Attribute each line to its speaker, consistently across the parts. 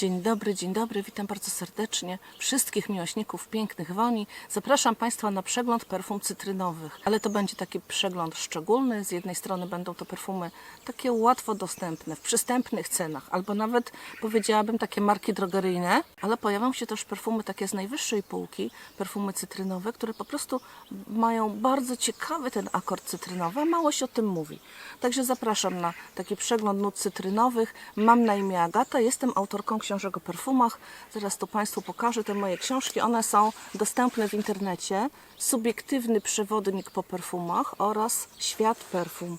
Speaker 1: Dzień dobry, dzień dobry, witam bardzo serdecznie wszystkich miłośników pięknych woni. Zapraszam Państwa na przegląd perfum cytrynowych, ale to będzie taki przegląd szczególny. Z jednej strony będą to perfumy takie łatwo dostępne, w przystępnych cenach, albo nawet powiedziałabym takie marki drogeryjne, ale pojawią się też perfumy takie z najwyższej półki, perfumy cytrynowe, które po prostu mają bardzo ciekawy ten akord cytrynowy, a mało się o tym mówi. Także zapraszam na taki przegląd nut cytrynowych. Mam na imię Agata, jestem autorką książek o perfumach. Zaraz tu Państwu pokażę te moje książki. One są dostępne w internecie. Subiektywny przewodnik po perfumach oraz Świat perfum.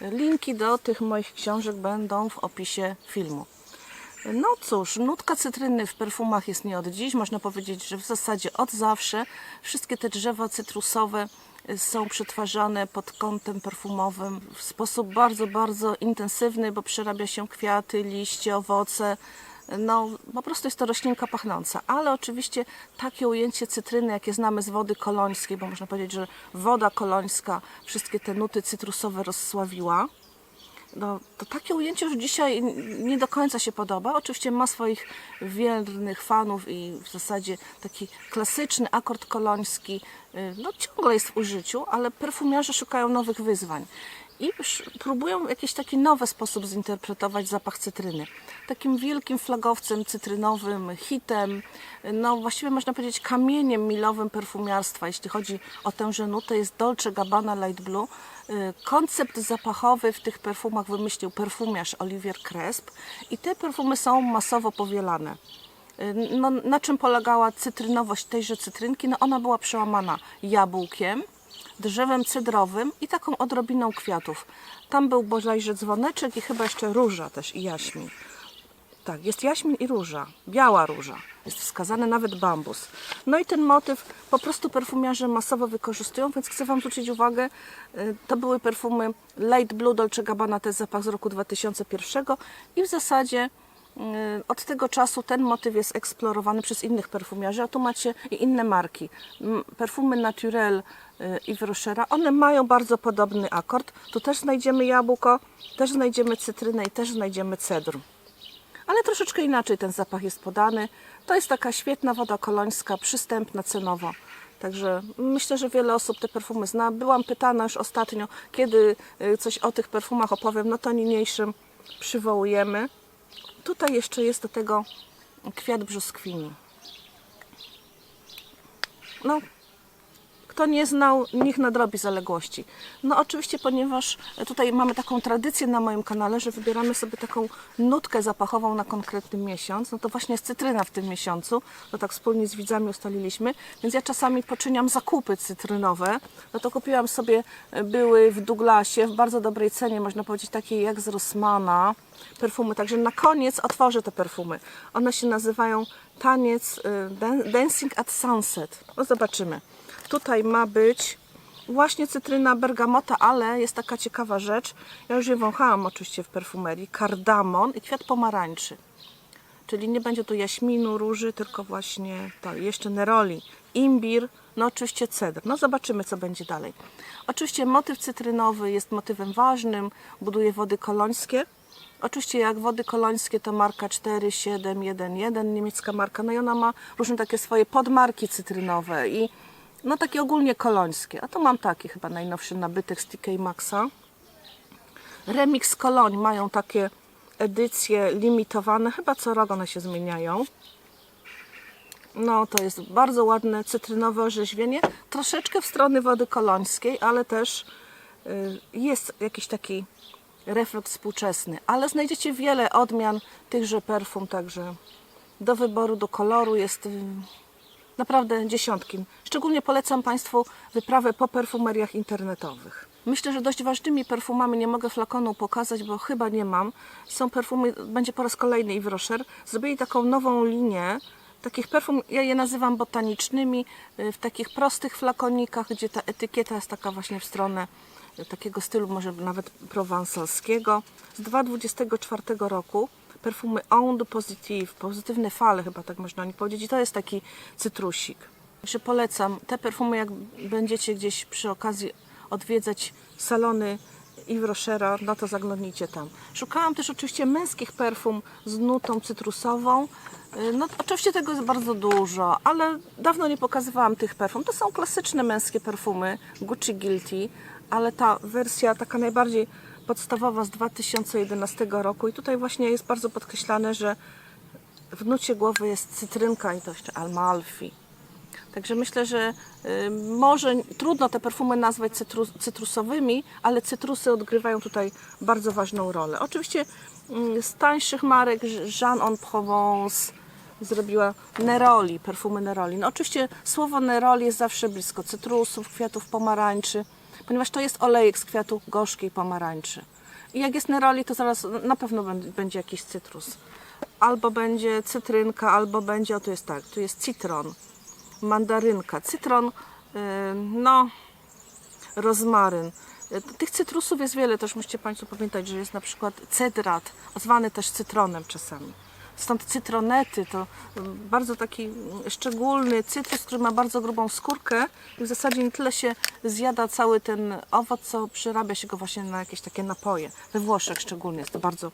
Speaker 1: Linki do tych moich książek będą w opisie filmu. No cóż, nutka cytryny w perfumach jest nie od dziś. Można powiedzieć, że w zasadzie od zawsze. Wszystkie te drzewa cytrusowe są przetwarzane pod kątem perfumowym w sposób bardzo, bardzo intensywny, bo przerabia się kwiaty, liście, owoce. No, po prostu jest to roślinka pachnąca, ale oczywiście takie ujęcie cytryny, jakie znamy z wody kolońskiej, bo można powiedzieć, że woda kolońska wszystkie te nuty cytrusowe rozsławiła no, to takie ujęcie już dzisiaj nie do końca się podoba. Oczywiście ma swoich wiernych fanów i w zasadzie taki klasyczny akord koloński y, no, ciągle jest w użyciu, ale perfumiarze szukają nowych wyzwań i próbują jakiś taki nowy sposób zinterpretować zapach cytryny. Takim wielkim flagowcem cytrynowym, hitem, no właściwie można powiedzieć kamieniem milowym perfumiarstwa, jeśli chodzi o tę nutę, jest Dolce Gabbana Light Blue. Y, Koncept zapachowy w tych perfumach wymyślił perfumiarz Olivier Cresp i te perfumy są masowo powielane. Y, No, na czym polegała cytrynowość tejże cytrynki? No, ona była przełamana jabłkiem, drzewem cydrowym i taką odrobiną kwiatów. Tam był bodajże dzwoneczek i chyba jeszcze róża też i jaśmin. Tak, jest jaśmin i róża, biała róża. Jest wskazany nawet bambus. No i ten motyw po prostu perfumiarze masowo wykorzystują, więc chcę Wam zwrócić uwagę, y, to były perfumy Light Blue Dolce Gabbana, to jest zapach z roku 2001 i w zasadzie od tego czasu ten motyw jest eksplorowany przez innych perfumiarzy, a tu macie i inne marki. Perfumy Naturel y, i Rochera, one mają bardzo podobny akord. Tu też znajdziemy jabłko, też znajdziemy cytrynę i też znajdziemy cedr ale troszeczkę inaczej ten zapach jest podany. To jest taka świetna woda kolońska, przystępna cenowo. Także myślę, że wiele osób te perfumy zna. Byłam pytana już ostatnio, kiedy y, coś o tych perfumach opowiem. No to niniejszym przywołujemy. Tutaj jeszcze jest do tego kwiat brzoskwini. No, kto nie znał, niech nadrobi zaległości. No oczywiście, ponieważ tutaj mamy taką tradycję na moim kanale, że wybieramy sobie taką nutkę zapachową na konkretny miesiąc, no to właśnie jest cytryna w tym miesiącu, to tak wspólnie z widzami ustaliliśmy, więc ja czasami poczyniam zakupy cytrynowe, no to kupiłam sobie, e, były w Douglasie w bardzo dobrej cenie, można powiedzieć takiej jak z Rossmana, perfumy, także na koniec otworzę te perfumy. One się nazywają Taniec e, Dan- Dancing at Sunset. No zobaczymy. Tutaj ma być właśnie cytryna bergamota, ale jest taka ciekawa rzecz. Ja już je wąchałam oczywiście w perfumerii. Kardamon i kwiat pomarańczy. Czyli nie będzie tu jaśminu, róży, tylko właśnie to, jeszcze neroli, imbir, no oczywiście cedr. No zobaczymy, co będzie dalej. Oczywiście motyw cytrynowy jest motywem ważnym, buduje wody kolońskie. Oczywiście jak wody kolońskie to marka 4711, niemiecka marka, no i ona ma różne takie swoje podmarki cytrynowe i no takie ogólnie kolońskie. A tu mam taki chyba najnowszy nabytek z TK Maxa. Remix Koloń mają takie edycje limitowane, chyba co rok one się zmieniają. No, to jest bardzo ładne cytrynowe orzeźwienie, troszeczkę w stronę wody kolońskiej, ale też y, jest jakiś taki refleks współczesny. Ale znajdziecie wiele odmian tychże perfum, także do wyboru, do koloru jest y, naprawdę dziesiątki. Szczególnie polecam Państwu wyprawę po perfumeriach internetowych. Myślę, że dość ważnymi perfumami nie mogę flakonu pokazać, bo chyba nie mam. Są perfumy, będzie po raz kolejny Yves Rocher. Zrobili taką nową linię takich perfum, ja je nazywam botanicznymi, y, w takich prostych flakonikach, gdzie ta etykieta jest taka właśnie w stronę y, takiego stylu, może nawet prowansalskiego. Z 2024 roku perfumy Onde Positive, pozytywne fale chyba tak można o nich powiedzieć i to jest taki cytrusik. Także polecam te perfumy, jak będziecie gdzieś przy okazji odwiedzać salony Yves Rochera, no to zaglądnijcie tam. Szukałam też oczywiście męskich perfum z nutą cytrusową. Y, No oczywiście tego jest bardzo dużo, ale dawno nie pokazywałam tych perfum. To są klasyczne męskie perfumy Gucci Guilty, ale ta wersja taka najbardziej podstawowa z 2011 roku i tutaj właśnie jest bardzo podkreślane, że w nucie głowy jest cytrynka i to jeszcze Amalfi. Także myślę, że y, może trudno te perfumy nazwać cytru, cytrusowymi, ale cytrusy odgrywają tutaj bardzo ważną rolę. Oczywiście y, z tańszych marek Jean en Provence zrobiła Neroli, perfumy Neroli. No oczywiście słowo Neroli jest zawsze blisko cytrusów, kwiatów pomarańczy, ponieważ to jest olejek z kwiatu gorzkiej pomarańczy. I jak jest Neroli, to zaraz na pewno bę- będzie jakiś cytrus. Albo będzie cytrynka, albo będzie, o tu jest tak, tu jest citron mandarynka, cytron, y, no, rozmaryn. Y, Tych cytrusów jest wiele, też musicie Państwo pamiętać, że jest na przykład cedrat, zwany też cytronem czasami. Stąd cytronety to y, bardzo taki szczególny cytrus, który ma bardzo grubą skórkę i w zasadzie nie tyle się zjada cały ten owoc, co przyrabia się go właśnie na jakieś takie napoje. We Włoszech szczególnie jest to bardzo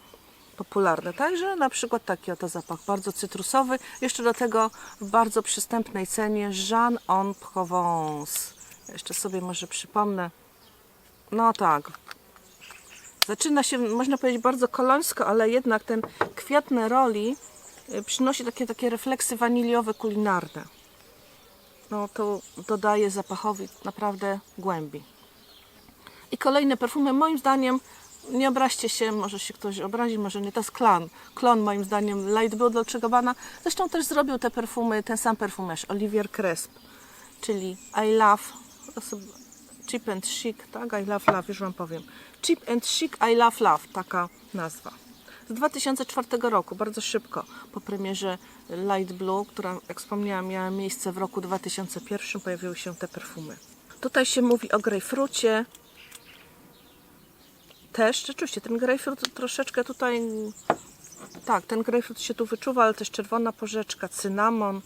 Speaker 1: popularne. Także na przykład taki oto zapach, bardzo cytrusowy. Jeszcze do tego w bardzo przystępnej cenie Jean en Provence. Jeszcze sobie może przypomnę. No tak. Zaczyna się, można powiedzieć, bardzo kolońsko, ale jednak ten kwiat neroli y, przynosi takie, takie refleksy waniliowe, kulinarne. No to dodaje zapachowi naprawdę głębi. I kolejne perfumy, moim zdaniem, nie obraźcie się, może się ktoś obrazi, może nie, to jest Klon. Klon moim zdaniem Light Blue Dolce Gabbana. Zresztą też zrobił te perfumy, ten sam perfumiarz, Olivier Cresp, czyli I Love, Cheap and Chic, tak? I Love Love, już Wam powiem. Cheap and Chic, I Love Love, taka nazwa. Z 2004 roku, bardzo szybko, po premierze Light Blue, która, jak wspomniałam, miała miejsce w roku 2001, pojawiły się te perfumy. Tutaj się mówi o grejpfrucie, też, rzeczywiście, ten grejpfrut troszeczkę tutaj, tak, ten grejpfrut się tu wyczuwa, ale też czerwona porzeczka, cynamon,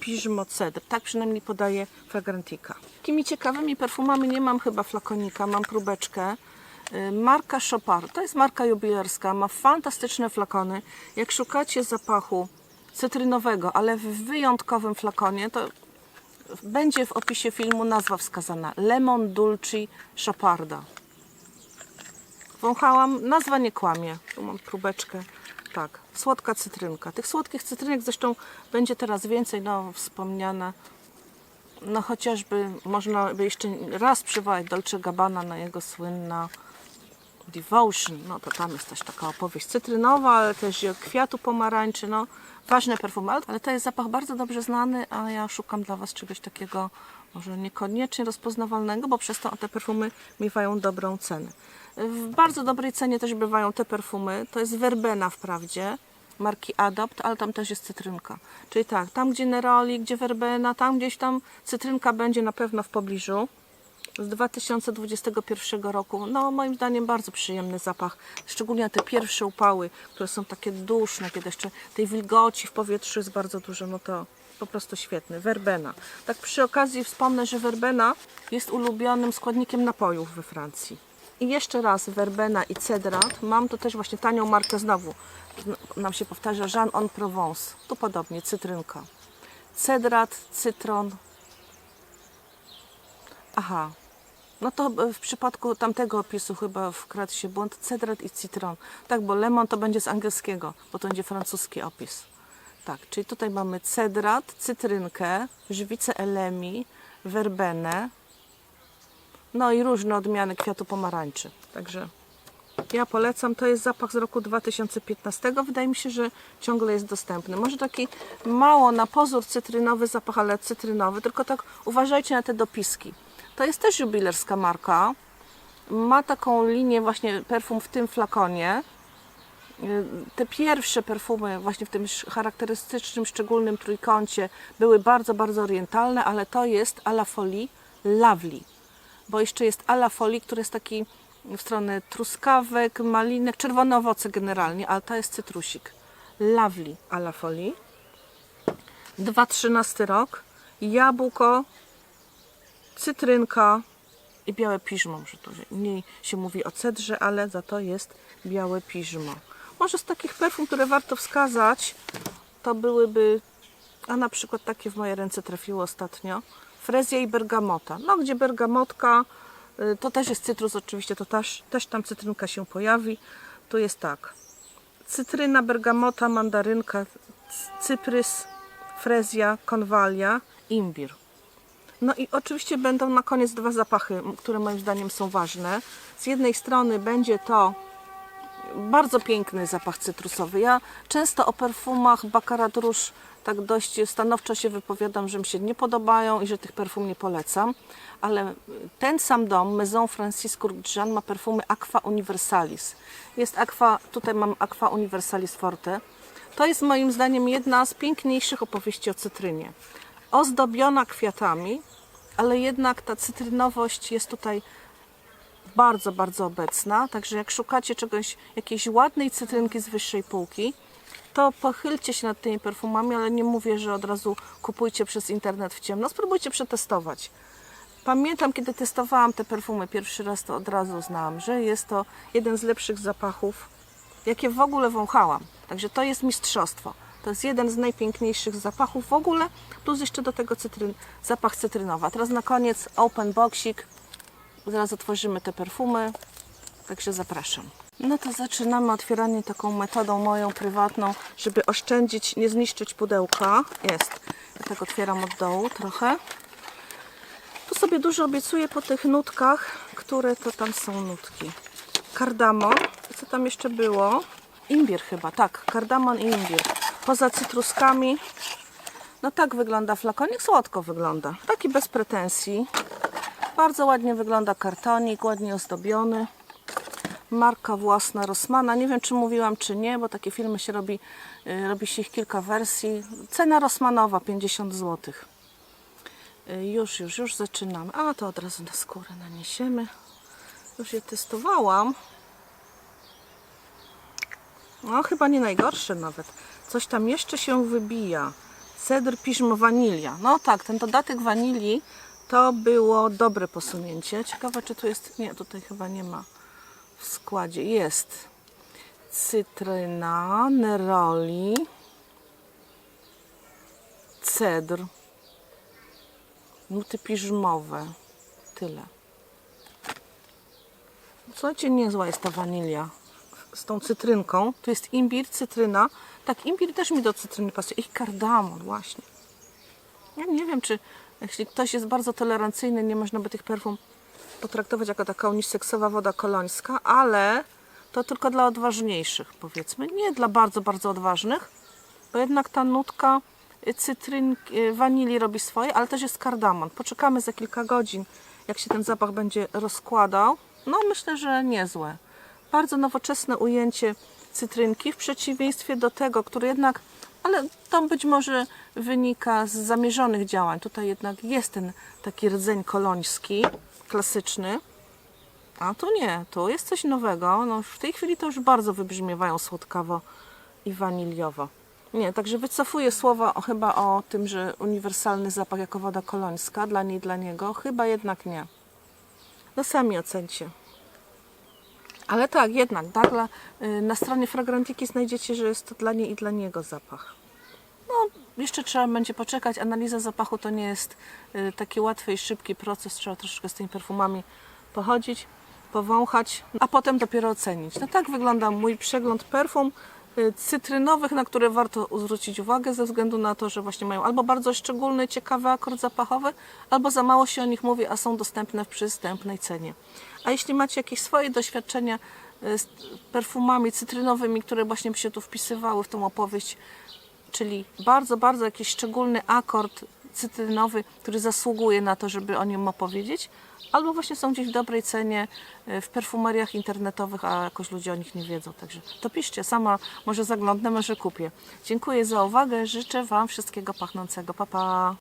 Speaker 1: piżmo, cedr. Tak przynajmniej podaje Fragrantica. Takimi ciekawymi perfumami nie mam chyba flakonika, mam próbeczkę. Y, Marka Chopard, to jest marka jubilerska, ma fantastyczne flakony. Jak szukacie zapachu cytrynowego, ale w wyjątkowym flakonie, to będzie w opisie filmu nazwa wskazana. Lemon Dulci Choparda. Wąchałam, nazwa nie kłamie. Tu mam próbeczkę. Tak, słodka cytrynka. Tych słodkich cytrynek zresztą będzie teraz więcej, no wspomniane. No chociażby można by jeszcze raz przywołać Dolce Gabbana na jego słynna Devotion. No to tam jest też taka opowieść cytrynowa, ale też kwiatu pomarańczy. No ważne perfumy, ale to jest zapach bardzo dobrze znany, a ja szukam dla Was czegoś takiego może niekoniecznie rozpoznawalnego, bo przez to te perfumy miewają dobrą cenę. W bardzo dobrej cenie też bywają te perfumy. To jest werbena wprawdzie, marki Adopt, ale tam też jest cytrynka. Czyli tak, tam gdzie Neroli, gdzie werbena, tam gdzieś tam cytrynka będzie na pewno w pobliżu. Z 2021 roku, no moim zdaniem bardzo przyjemny zapach, szczególnie te pierwsze upały, które są takie duszne, kiedy jeszcze tej wilgoci w powietrzu jest bardzo dużo, no to po prostu świetny. Werbena. Tak przy okazji wspomnę, że werbena jest ulubionym składnikiem napojów we Francji. I jeszcze raz werbena i cedrat. Mam tu też właśnie tanią markę znowu. Nam się powtarza Jean en Provence. Tu podobnie, cytrynka. Cedrat, cytron. Aha. No to w przypadku tamtego opisu chyba wkradł się błąd. Cedrat i citron. Tak, bo lemon to będzie z angielskiego, bo to będzie francuski opis. Tak, czyli tutaj mamy cedrat, cytrynkę, żywicę elemi, werbenę, no i różne odmiany kwiatu pomarańczy. Także ja polecam. To jest zapach z roku 2015. Wydaje mi się, że ciągle jest dostępny. Może taki mało na pozór cytrynowy zapach, ale cytrynowy. Tylko tak uważajcie na te dopiski. To jest też jubilerska marka. Ma taką linię właśnie perfum w tym flakonie. Y, Te pierwsze perfumy właśnie w tym charakterystycznym, szczególnym trójkącie były bardzo, bardzo orientalne, ale to jest à la folie lovely bo jeszcze jest ala folie, który jest taki w stronę truskawek, malinek, czerwone owoce generalnie, ale to jest cytrusik. Lovely ala folie. 2013 rok. Jabłko, cytrynka i białe piżmo, że tu mniej się mówi o cedrze, ale za to jest białe piżmo. Może z takich perfum, które warto wskazać, to byłyby, a na przykład takie w moje ręce trafiło ostatnio, frezja i bergamota. No, gdzie bergamotka, y, to też jest cytrus oczywiście, to też, też tam cytrynka się pojawi. Tu jest tak, cytryna, bergamota, mandarynka, cyprys, frezja, konwalia, imbir. No i oczywiście będą na koniec dwa zapachy, które moim zdaniem są ważne. Z jednej strony będzie to bardzo piękny zapach cytrusowy. Ja często o perfumach Baccarat Rouge tak dość stanowczo się wypowiadam, że mi się nie podobają i że tych perfum nie polecam, ale ten sam dom, Maison Francis Courgjan ma perfumy Aqua Universalis. Jest Aqua, tutaj mam Aqua Universalis Forte. To jest moim zdaniem jedna z piękniejszych opowieści o cytrynie. Ozdobiona kwiatami, ale jednak ta cytrynowość jest tutaj bardzo, bardzo obecna. Także jak szukacie czegoś, jakiejś ładnej cytrynki z wyższej półki, to pochylcie się nad tymi perfumami, ale nie mówię, że od razu kupujcie przez internet w ciemno. Spróbujcie przetestować. Pamiętam, kiedy testowałam te perfumy pierwszy raz, to od razu znałam, że jest to jeden z lepszych zapachów, jakie w ogóle wąchałam. Także to jest mistrzostwo. To jest jeden z najpiękniejszych zapachów w ogóle, plus jeszcze do tego cytryn, zapach cytrynowy. Teraz na koniec open boxik. Zaraz otworzymy te perfumy, także zapraszam. No to zaczynamy otwieranie taką metodą moją prywatną, żeby oszczędzić, nie zniszczyć pudełka. Jest. Ja tak otwieram od dołu trochę. Tu sobie dużo obiecuję po tych nutkach, które to tam są nutki. Kardamon. Co tam jeszcze było? Imbir chyba, tak. Kardamon i imbir. Poza cytruskami. No tak wygląda flakonik, słodko wygląda. Taki bez pretensji. Bardzo ładnie wygląda kartonik, ładnie ozdobiony. Marka własna Rossmana. Nie wiem, czy mówiłam, czy nie, bo takie filmy się robi, y, robi się ich kilka wersji. Cena Rossmanowa 50 zł. Y, Już, już, już zaczynamy. A to od razu na skórę naniesiemy. Już je testowałam. No, chyba nie najgorsze nawet. Coś tam jeszcze się wybija. Cedr piżmo wanilia. No tak, ten dodatek wanilii to było dobre posunięcie. Ciekawe, czy tu jest. Nie, tutaj chyba nie ma w składzie. Jest cytryna, neroli, cedr, nuty piżmowe. Tyle. Słuchajcie, niezła jest ta wanilia z tą cytrynką. Tu jest imbir, cytryna. Tak, imbir też mi do cytryny pasuje. I kardamon, właśnie. Ja nie wiem, czy jeśli ktoś jest bardzo tolerancyjny, nie można by tych perfum potraktować jako taka uniseksowa woda kolońska, ale to tylko dla odważniejszych, powiedzmy. Nie dla bardzo, bardzo odważnych, bo jednak ta nutka y, cytrynki, y, wanilii robi swoje, ale też jest kardamon. Poczekamy za kilka godzin, jak się ten zapach będzie rozkładał. No myślę, że niezłe. Bardzo nowoczesne ujęcie cytrynki w przeciwieństwie do tego, który jednak, ale to być może wynika z zamierzonych działań. Tutaj jednak jest ten taki rdzeń koloński, klasyczny. A tu nie, tu jest coś nowego. No, w tej chwili to już bardzo wybrzmiewają słodkawo i waniliowo. Nie, także wycofuję słowa o, chyba o tym, że uniwersalny zapach jako woda kolońska dla niej, dla niego. Chyba jednak nie. No sami ocencie. Ale tak, jednak, dla, y, na stronie Fragrantiki znajdziecie, że jest to dla niej i dla niego zapach. No, jeszcze trzeba będzie poczekać. Analiza zapachu to nie jest y, taki łatwy i szybki proces. Trzeba troszeczkę z tymi perfumami pochodzić, powąchać, a potem dopiero ocenić. No tak wygląda mój przegląd perfum cytrynowych, na które warto zwrócić uwagę ze względu na to, że właśnie mają albo bardzo szczególny, ciekawy akord zapachowy, albo za mało się o nich mówi, a są dostępne w przystępnej cenie. A jeśli macie jakieś swoje doświadczenia y, z perfumami cytrynowymi, które właśnie by się tu wpisywały w tą opowieść, czyli bardzo, bardzo jakiś szczególny akord cytrynowy, który zasługuje na to, żeby o nim opowiedzieć, albo właśnie są gdzieś w dobrej cenie y, w perfumeriach internetowych, a jakoś ludzie o nich nie wiedzą. Także to piszcie, sama może zaglądnę, może kupię. Dziękuję za uwagę, życzę Wam wszystkiego pachnącego. Pa, pa.